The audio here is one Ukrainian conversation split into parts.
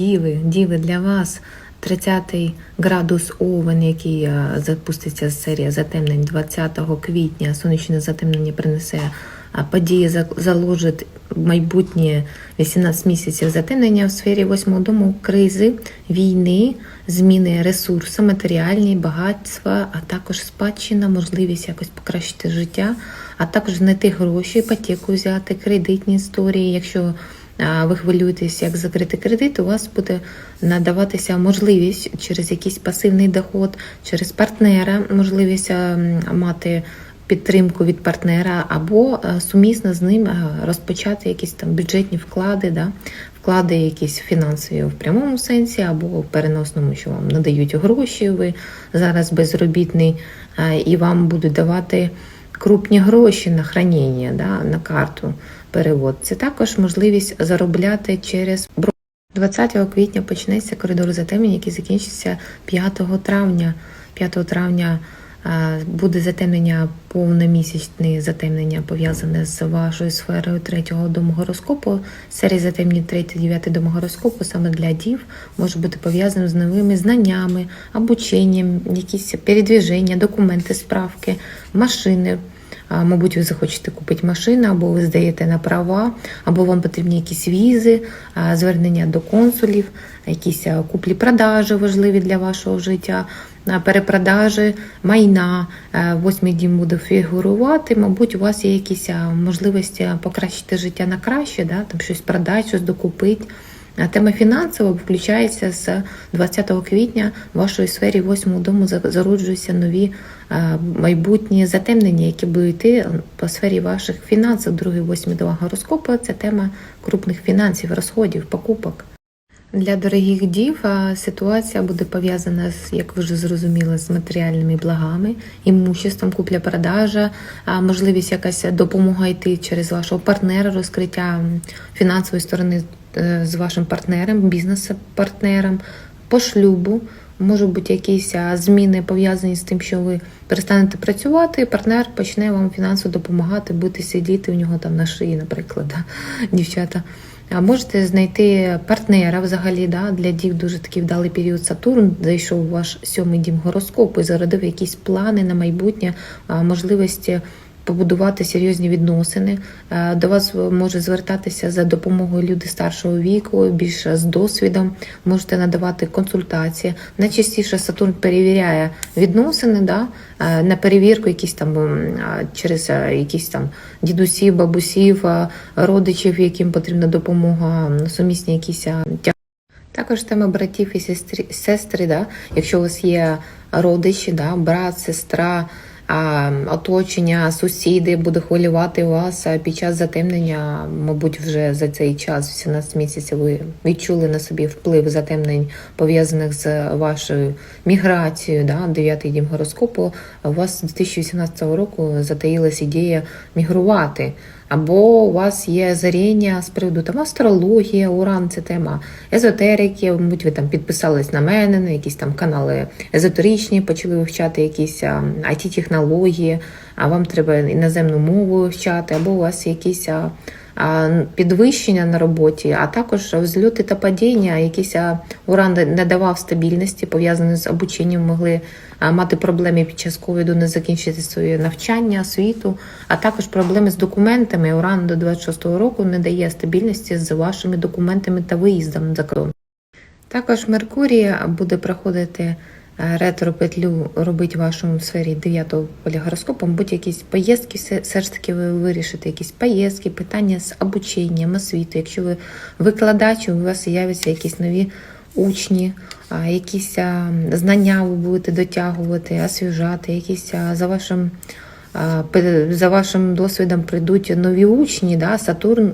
Діви, діви для вас 30 градус Овен, який е, запуститься з серія затемнень 20 квітня. Сонячне затемнення принесе а, події, за- заложить майбутнє 18 місяців затемнення в сфері восьмого дому, кризи, війни, зміни ресурсу, матеріальні, багатства, а також спадщина, можливість якось покращити життя, а також знайти гроші, іпотеку взяти, кредитні історії. Якщо ви хвилюєтесь, як закрити кредит, у вас буде надаватися можливість через якийсь пасивний доход, через партнера, можливість мати підтримку від партнера, або е, сумісно з ним е, розпочати якісь там бюджетні вклади, да? вклади якісь фінансові в прямому сенсі, або в переносному, що вам надають гроші, ви зараз безробітний, е, і вам будуть давати крупні гроші на хранення, да? на карту перевод. Це також можливість заробляти через бро- 20 квітня почнеться коридор затемнень, який закінчиться 5 травня. 5 травня е, буде затемнення, повномісячне затемнення пов'язане з вашою сферою третього дому гороскопу. Серія затемнень 3-9 дому гороскопу саме для дів може бути пов'язаним з новими знаннями, обученням, якісь передвіження, документи, справки, машини. Мабуть, ви захочете купити машину, або ви здаєте на права, або вам потрібні якісь візи, звернення до консулів, якісь куплі-продажі важливі для вашого життя, перепродажі майна. Восьмий дім буде фігурувати. Мабуть, у вас є якісь можливості покращити життя на краще, да? там щось продати, щось докупити. А Тема фінансова включається з 20 квітня в вашій сфері восьмого дому зароджуються нові е, майбутні затемнення, які будуть йти по сфері ваших фінансів. Другий восьмий дом гороскопу це тема крупних фінансів, розходів, покупок. Для дорогих дів ситуація буде пов'язана з, як ви вже зрозуміли, з матеріальними благами, імуществом, купля-продажа, можливість якась допомога йти через вашого партнера, розкриття фінансової сторони е, з вашим партнером, бізнес-партнером, по шлюбу. Можуть бути якісь зміни пов'язані з тим, що ви перестанете працювати, і партнер почне вам фінансово допомагати, будете сидіти у нього там на шиї, наприклад, да, дівчата. А можете знайти партнера взагалі да, для дів дуже такий вдалий період. Сатурн зайшов у ваш сьомий дім гороскопу і зародив якісь плани на майбутнє, можливості побудувати серйозні відносини. Е, До вас може звертатися за допомогою люди старшого віку, більше з досвідом, можете надавати консультації. Найчастіше Сатурн перевіряє відносини да, е, на перевірку якісь там через е, якісь там дідусів, бабусів, е, родичів, яким потрібна допомога, сумісні якісь також тема братів і сестри, сестри, да? якщо у вас є родичі, да? брат, сестра, оточення, сусіди буде хвилювати вас під час затемнення, мабуть, вже за цей час, 18 місяців, ви відчули на собі вплив затемнень, пов'язаних з вашою міграцією, да? Дев'ятий дім гороскопу. У вас з 2018 року затаїлась ідея мігрувати. Або у вас є заріння з приводу там астрологія, уран, це тема езотерики. Мабуть, ви там підписались на мене, на якісь там канали езотеричні, почали вивчати якісь it технології а вам треба іноземну мову вивчати, або у вас якісь підвищення на роботі, а також взльоти та падіння, якийсь а, уран не давав стабільності, пов'язані з обученням, могли мати проблеми під час ковіду, не закінчити своє навчання, освіту, а також проблеми з документами. Уран до 26-го року не дає стабільності з вашими документами та виїздом за кордон. Також Меркурій буде проходити ретро-петлю, робить в вашому сфері 9-го поля гороскопом, будь якісь поїздки, все, все ж таки ви вирішите якісь поїздки, питання з обученням, освіти. Якщо ви викладач, у вас з'являться якісь нові учні, якісь знання ви будете дотягувати, освіжати, якісь за вашим. За вашим досвідом прийдуть нові учні, да? Сатурн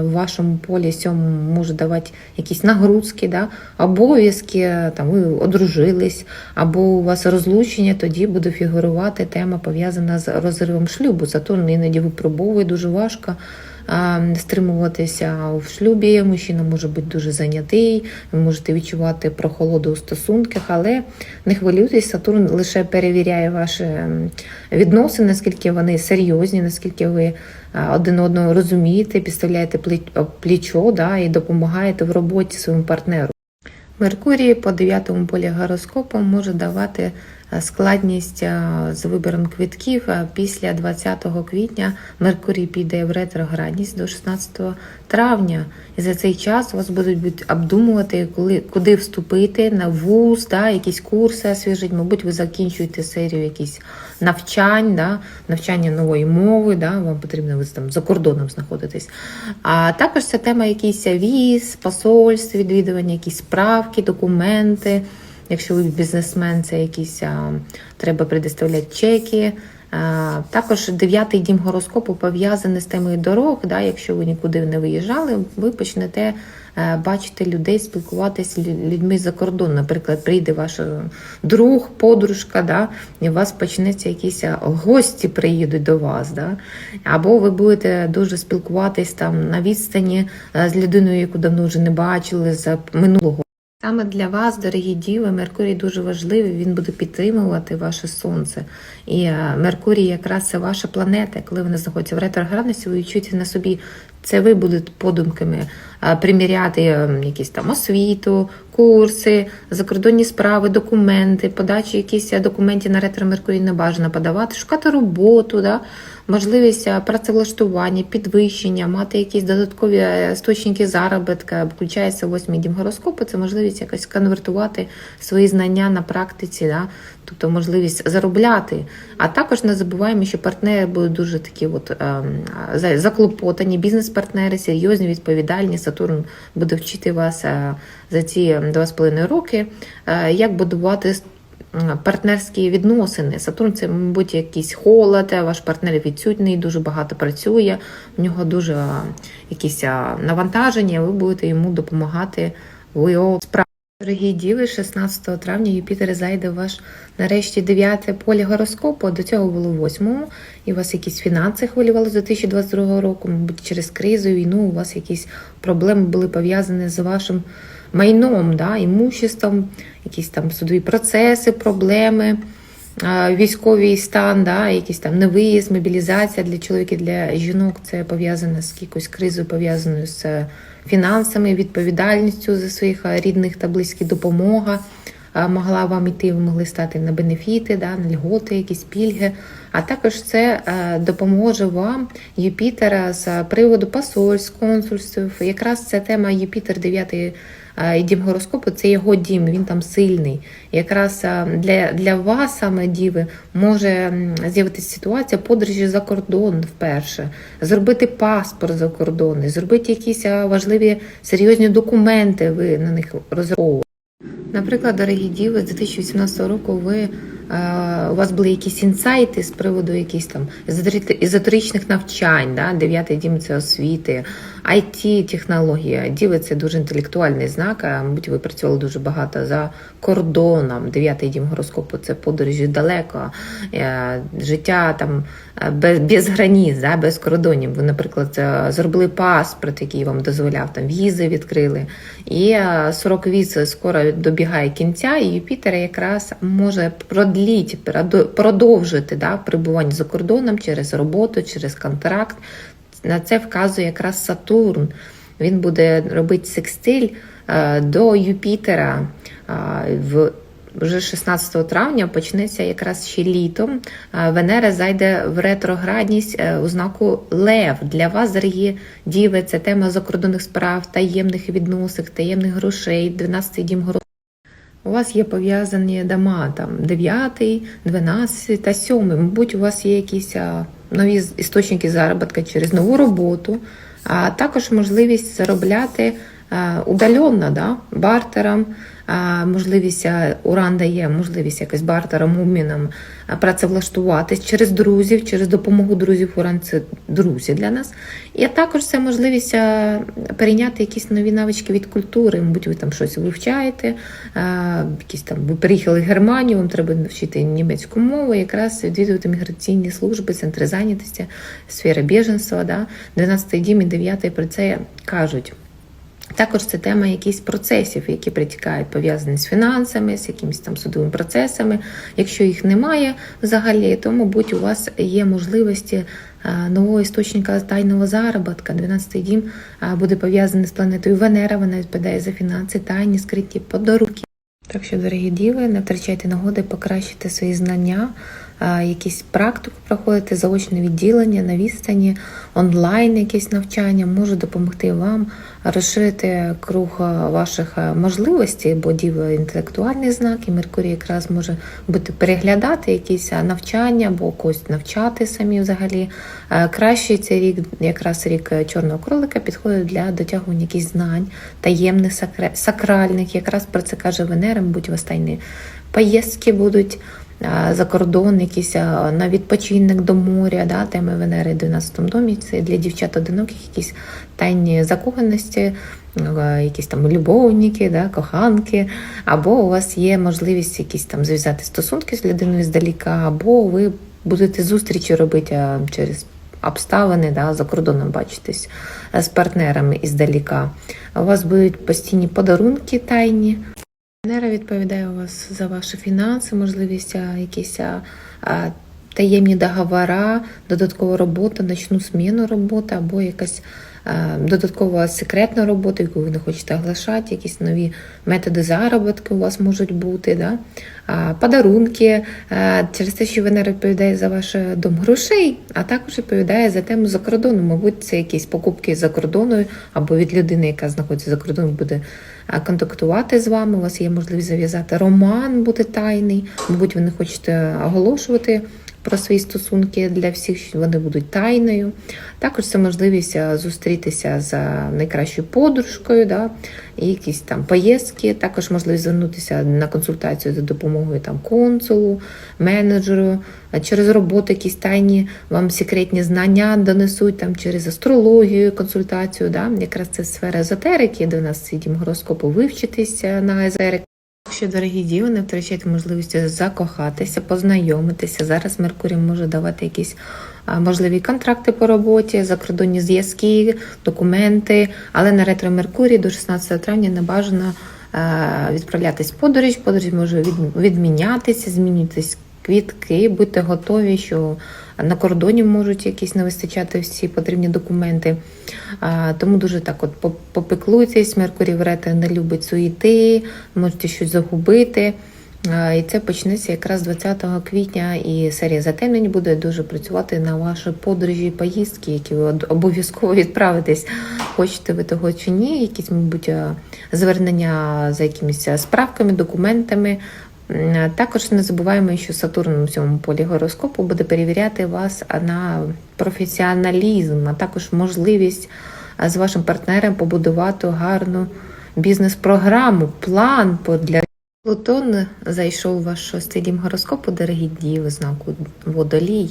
в вашому полі сьомому може давати якісь нагрузки, да? обов'язки, там ви одружились, або у вас розлучення, тоді буде фігурувати тема пов'язана з розривом шлюбу. Сатурн іноді випробовує дуже важко стримуватися в шлюбі. Мужчина може бути дуже зайнятий, ви можете відчувати прохолоду у стосунках, але не хвилюйтесь, Сатурн лише перевіряє ваші відносини, наскільки вони серйозні, наскільки ви один одного розумієте, підставляєте плічо да, і допомагаєте в роботі своєму партнеру. Меркурій по дев'ятому полі гороскопу може давати е, складність е, з вибором квитків. Е, Після 20 квітня Меркурій піде в ретроградність до 16 травня. І за цей час вас будуть обдумувати, коли куди вступити на вуз, да, якісь курси освіжить. Мабуть, ви закінчуєте серію якісь навчань, да, навчання нової мови. Да, вам потрібно ви там за кордоном знаходитись. А також це тема якісь віз, посольств, відвідування, якісь справки, документи. Якщо ви бізнесмен, це якісь а, треба предоставляти чеки. А, також дев'ятий дім гороскопу пов'язаний з темою дорог. Да, якщо ви нікуди не виїжджали, ви почнете е, бачити людей, спілкуватися з людьми за кордон. Наприклад, прийде ваш е, друг, подружка, да, і у вас почнеться якісь гості приїдуть до вас. Да, або ви будете дуже спілкуватись там на відстані е, з людиною, яку давно вже не бачили з минулого. Саме для вас, дорогі діви, Меркурій дуже важливий. Він буде підтримувати ваше сонце. І е, Меркурій якраз це ваша планета. Коли вона знаходиться в ретроградності, ви відчуєте на собі. Це ви будете подумками е, приміряти е, якісь там освіту, курси, закордонні справи, документи, подачі якісь е, документів на ретро Меркурій не бажано подавати, шукати роботу, да? можливість працевлаштування, підвищення, мати якісь додаткові істочники заробітка, включається восьмий дім гороскопу, це можливість якось конвертувати свої знання на практиці, да? тобто можливість заробляти. А також не забуваємо, що партнери будуть дуже такі от, ем, за- бізнес-партнери, серйозні, відповідальні. Сатурн буде вчити вас е, за ці два з половиною роки, е, як будувати партнерські відносини. Сатурн це, мабуть, якийсь холод, ваш партнер відсутній, дуже багато працює, в нього дуже якісь навантаження, ви будете йому допомагати в його справі. Дорогі діви, 16 травня Юпітер зайде в ваш нарешті дев'яте поле гороскопу. До цього було восьмому, і у вас якісь фінанси хвилювали з 2022 року. Мабуть, через кризу, війну у вас якісь проблеми були пов'язані з вашим майном, да, імуществом, якісь там судові процеси, проблеми. Військовий стан, да, якийсь там невиїзд, мобілізація для чоловіків, для жінок це пов'язане з якоюсь кризою, пов'язаною з фінансами, відповідальністю за своїх рідних та близьких, допомога могла вам іти, ви могли стати на бенефіти, да, на льготи, якісь пільги. А також це е, допоможе вам Юпітера з приводу посольств, консульств. Якраз ця тема Юпітер 9 і дім гороскопу це його дім, він там сильний. Якраз е, для, для вас, саме діви, може з'явитися ситуація подорожі за кордон вперше, зробити паспорт за кордон, зробити якісь е, важливі серйозні документи, ви на них розраховуєте. Наприклад, дорогі діви, з 2018 року ви е, у вас були якісь інсайти з приводу якихось там езотеричних навчань, да? дев'ятий дім це освіти, it технологія Діви це дуже інтелектуальний знак. а, Мабуть, ви працювали дуже багато за кордоном. Дев'ятий дім гороскопу це подорожі далеко, е, життя там е, без, без границь, да? без кордонів. Ви, наприклад, зробили паспорт, який вам дозволяв там візи відкрили. І е, срок візи скоро добігає кінця, і Юпітер якраз може продліть, продовжити да, перебування за кордоном через роботу, через контракт. На це вказує якраз Сатурн. Він буде робити секстиль е, до Юпітера е, в. Вже 16 травня почнеться якраз ще літом. Е, Венера зайде в ретроградність у знаку Лев. Для вас, дорогі діви, це тема закордонних справ, таємних відносин, таємних грошей, 12-й дім грошей. У вас є пов'язані дома, там 9, 12 та 7. Мабуть, у вас є якісь нові істочники заробітку через нову роботу, а також можливість заробляти удаленно, да, бартером, можливість а, уран дає можливість якось бартером, обміном працевлаштуватись через друзів, через допомогу друзів. Уран це друзі для нас. І також це можливість перейняти якісь нові навички від культури. Мабуть, ви там щось вивчаєте, якісь там ви приїхали в Германію, вам треба вчити німецьку мову, якраз відвідувати міграційні служби, центри зайнятості, сфера біженства. Да? 12 дім і 9 про це кажуть. Також це тема якихось процесів, які притікають, пов'язані з фінансами, з якимись там судовими процесами. Якщо їх немає взагалі, то, мабуть, у вас є можливості е, нового істочника тайного заробітка. 12-й дім е, буде пов'язаний з планетою Венера, вона відповідає за фінанси, тайні, скриті подарунки. Так що, дорогі діви, не втрачайте нагоди покращити свої знання, якісь практику проходити, заочне відділення на відстані, онлайн якісь навчання може допомогти вам розширити круг ваших можливостей, бо діва інтелектуальний знак, і Меркурій якраз може бути переглядати якісь навчання або когось навчати самі взагалі. Краще цей рік, якраз рік е, чорного кролика, підходить для дотягування якихось знань, таємних, сакральних. Якраз про це каже Венера, мабуть, в останні поїздки будуть за кордон, якісь а, на відпочинок до моря, да, теми Венери в 12 домі. Це для дівчат одиноких якісь тайні закоханості, якісь там любовники, да, коханки, або у вас є можливість якісь там зв'язати стосунки з людиною здаліка, або ви будете зустрічі робити через обставини, да, за кордоном бачитесь а, з партнерами іздаліка. У вас будуть постійні подарунки тайні. Венера відповідає у вас за ваші фінанси, можливість якісь таємні договора, додаткова робота, ночну зміну роботи або якась додаткова секретна робота, яку ви не хочете оглашати, якісь нові методи заробітку у вас можуть бути. Да? Подарунки через те, що Венера відповідає за ваш дом грошей, а також відповідає за тему за кордоном. Мабуть, це якісь покупки за кордоною або від людини, яка знаходиться за кордоном, буде контактувати з вами. У вас є можливість зав'язати роман, бути тайний. Мабуть, ви не хочете оголошувати про свої стосунки для всіх, що вони будуть тайною. Також це можливість зустрітися з найкращою подружкою, да, і якісь там поїздки. Також можливість звернутися на консультацію за допомогою там консулу, менеджеру, через роботу якісь тайні вам секретні знання донесуть там через астрологію, консультацію. Да. Якраз це сфера езотерики, де у нас гороскопу вивчитися на езотерик. Що, дорогі діви, не втрачайте можливості закохатися, познайомитися. Зараз Меркурій може давати якісь можливі контракти по роботі, закордонні зв'язки, документи, але на ретро Меркурій до 16 травня не бажано відправлятись в подорож. Подорож може відмінятися, змінюватись квітки, будьте готові, що на кордоні можуть якісь не вистачати всі потрібні документи. Тому дуже так от попеклуйтесь, Меркурій в не любить суєти, можете щось загубити. І це почнеться якраз 20 квітня, і серія затемнень буде дуже працювати на ваші подорожі, поїздки, які ви обов'язково відправитесь. Хочете ви того чи ні, якісь, мабуть, звернення за якимись справками, документами. Також не забуваємо, що Сатурн у цьому полі гороскопу буде перевіряти вас на професіоналізм, а також можливість з вашим партнером побудувати гарну бізнес-програму, план для Плутон зайшов у ваш шостий дім гороскопу, дорогі діви, знаку водолій.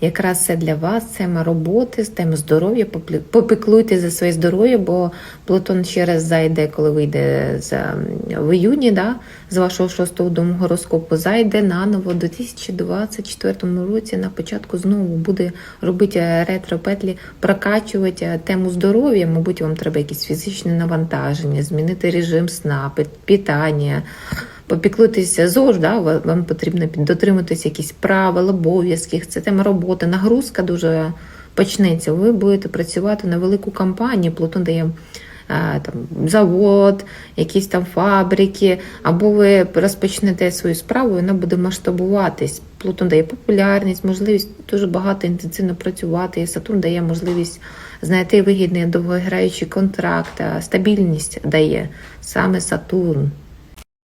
Якраз це для вас тема роботи, тема здоров'я. Попіклуйте за своє здоров'я, бо Плутон ще раз зайде, коли вийде з, в іюні, да, з вашого шостого дому гороскопу, зайде наново до 2024 році. На початку знову буде робити ретро-петлі, прокачувати тему здоров'я. Мабуть, вам треба якісь фізичне навантаження, змінити режим сна, пи- питання. Попіклуйтеся ЗОЖ, да, вам потрібно дотримуватися якісь правил, обов'язків, це тема роботи, нагрузка дуже почнеться. Ви будете працювати на велику компанію, Плутон дає там, завод, якісь там фабрики, або ви розпочнете свою справу, вона буде масштабуватись. Плутон дає популярність, можливість дуже багато інтенсивно працювати. І Сатурн дає можливість знайти вигідний довгограючий контракт, стабільність дає саме Сатурн.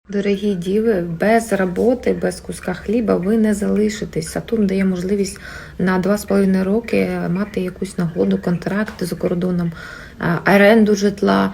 Дорогі діви, без роботи, без куска хліба ви не залишитесь. Сатурн дає можливість на 2,5 роки мати якусь нагоду, контракт за кордоном, оренду житла,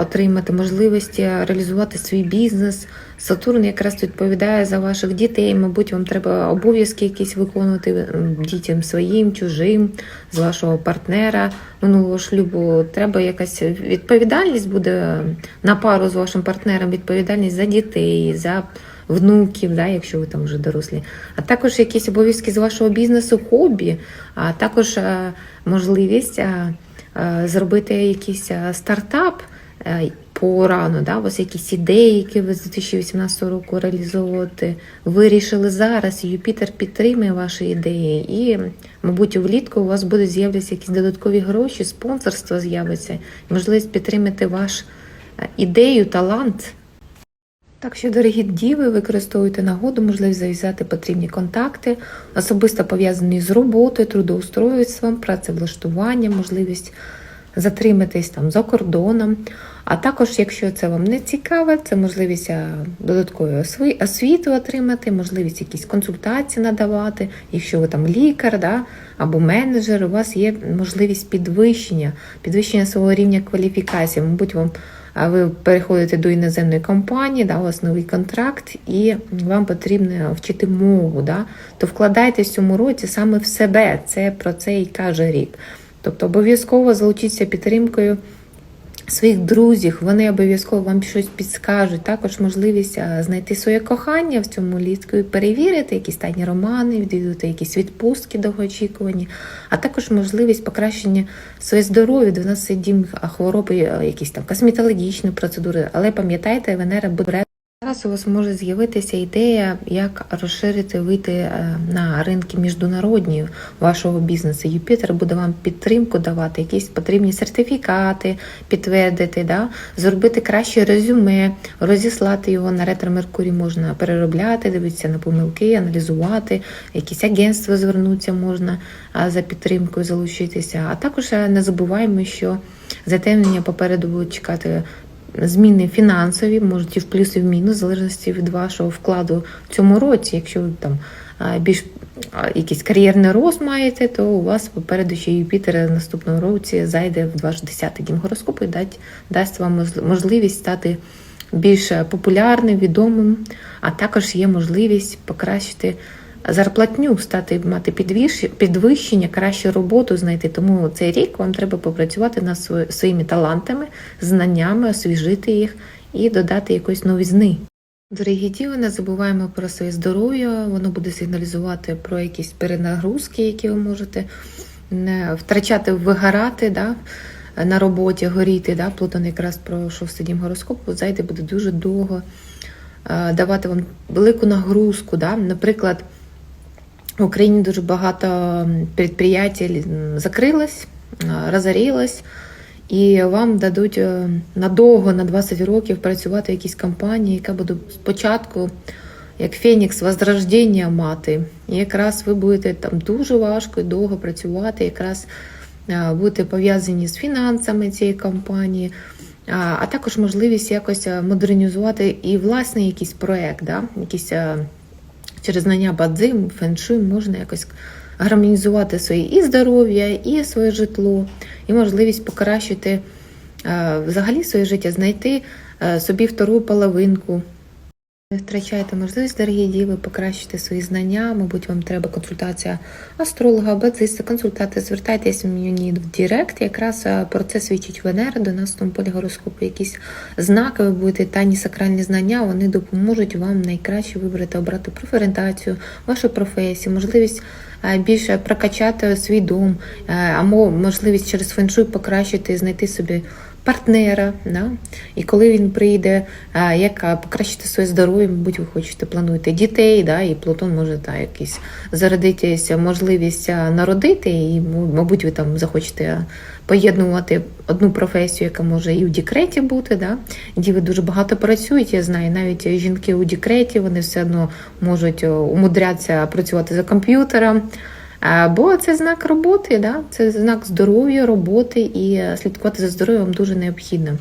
отримати можливості реалізувати свій бізнес. Сатурн якраз відповідає за ваших дітей. Мабуть, вам треба обов'язки якісь виконувати дітям своїм, чужим, з вашого партнера минулого шлюбу. Треба якась відповідальність буде на пару з вашим партнером, відповідальність за дітей, за внуків, да, якщо ви там вже дорослі, а також якісь обов'язки з вашого бізнесу, хобі, а також е, можливість е, е, зробити якийсь е, стартап. Е, по да? у вас якісь ідеї, які ви з 2018 року реалізовувати вирішили зараз. Юпітер підтримує ваші ідеї, і, мабуть, влітку у вас будуть з'являтися якісь додаткові гроші, спонсорство з'явиться, можливість підтримати ваш е, ідею, талант. Так що, дорогі діви, використовуйте нагоду, можливість зав'язати потрібні контакти, особисто пов'язані з роботою, трудоустройством, працевлаштуванням, можливість затриматись там за кордоном. А також, якщо це вам не цікаво, це можливість додаткової осві- освіти отримати, можливість якісь консультації надавати. Якщо ви там лікар да, або менеджер, у вас є можливість підвищення, підвищення свого рівня кваліфікації. Мабуть, вам ви переходите до іноземної компанії, да, у вас новий контракт, і вам потрібно вчити мову, да, то вкладайтесь в цьому році саме в себе. Це про це і каже рік. Тобто обов'язково залучіться підтримкою своїх друзів, вони обов'язково вам щось підскажуть. Також можливість знайти своє кохання в цьому літку і перевірити якісь тайні романи, відвідати якісь відпустки довгоочікувані, а також можливість покращення своє здоров'я, 12 дім хвороби, якісь там косметологічні процедури. Але пам'ятайте, Венера буде Зараз у вас може з'явитися ідея, як розширити вийти е, на ринки міжнародні вашого бізнесу. Юпітер буде вам підтримку давати, якісь потрібні сертифікати підтвердити, да? зробити краще резюме, розіслати його на ретро Меркурій можна переробляти, дивитися на помилки, аналізувати, якісь агентства звернутися можна за підтримкою залучитися. А також е, не забуваємо, що затемнення попереду будуть чекати зміни фінансові, можуть і в плюс, і в мінус, в залежності від вашого вкладу в цьому році. Якщо ви там більш якийсь кар'єрний рост маєте, то у вас попереду ще Юпітер наступного році зайде в ваш 10-й дім гороскопу і дасть, дасть вам можливість стати більш популярним, відомим, а також є можливість покращити зарплатню, стати мати підвищ- підвищення, кращу роботу знайти. Тому цей рік вам треба попрацювати над своїми талантами, знаннями, освіжити їх і додати якоїсь новізни. Дорогі діви, не забуваємо про своє здоров'я, воно буде сигналізувати про якісь перенагрузки, які ви можете не втрачати, вигорати да, на роботі, горіти. Да. Плутон якраз про шостий гороскопу зайде буде дуже довго давати вам велику нагрузку. Да. Наприклад, в Україні дуже багато підприємств закрилось, розорілось, і вам дадуть е, надовго, на 20 років працювати в якійсь компанії, яка буде спочатку як Фенікс возрождення мати. І якраз ви будете там дуже важко і довго працювати, якраз будете пов'язані з фінансами цієї компанії, а, а також можливість якось е, модернізувати і власний якийсь проект, да? якийсь е, через знання бадзим, феншуй можна якось гармонізувати своє і здоров'я, і своє житло, і можливість покращити е, взагалі своє життя, знайти е, собі втору половинку. Не втрачайте можливість, дорогі діви, покращити свої знання. Мабуть, вам треба консультація астролога, бадзиста, консультати. Звертайтеся мені в Директ. Якраз е, про це свідчить Венера до нас в тому полі гороскопу. Якісь знаки, ви будете тайні сакральні знання, вони допоможуть вам найкраще вибрати, обрати профорієнтацію, вашу професію, можливість е, більше прокачати свій дом, е, або можливість через феншуй покращити, і знайти собі партнера. Да? І коли він прийде, як покращити своє здоров'я, мабуть, ви хочете, плануєте дітей, да? і Плутон може та, якийсь зародитися можливість народити, і, мабуть, ви там захочете поєднувати одну професію, яка може і в декреті бути. Да? Діви дуже багато працюють, я знаю, навіть жінки у декреті, вони все одно можуть умудрятися працювати за комп'ютером. Бо це знак роботи, да? це знак здоров'я, роботи, і е, слідкувати за здоров'ям дуже необхідно.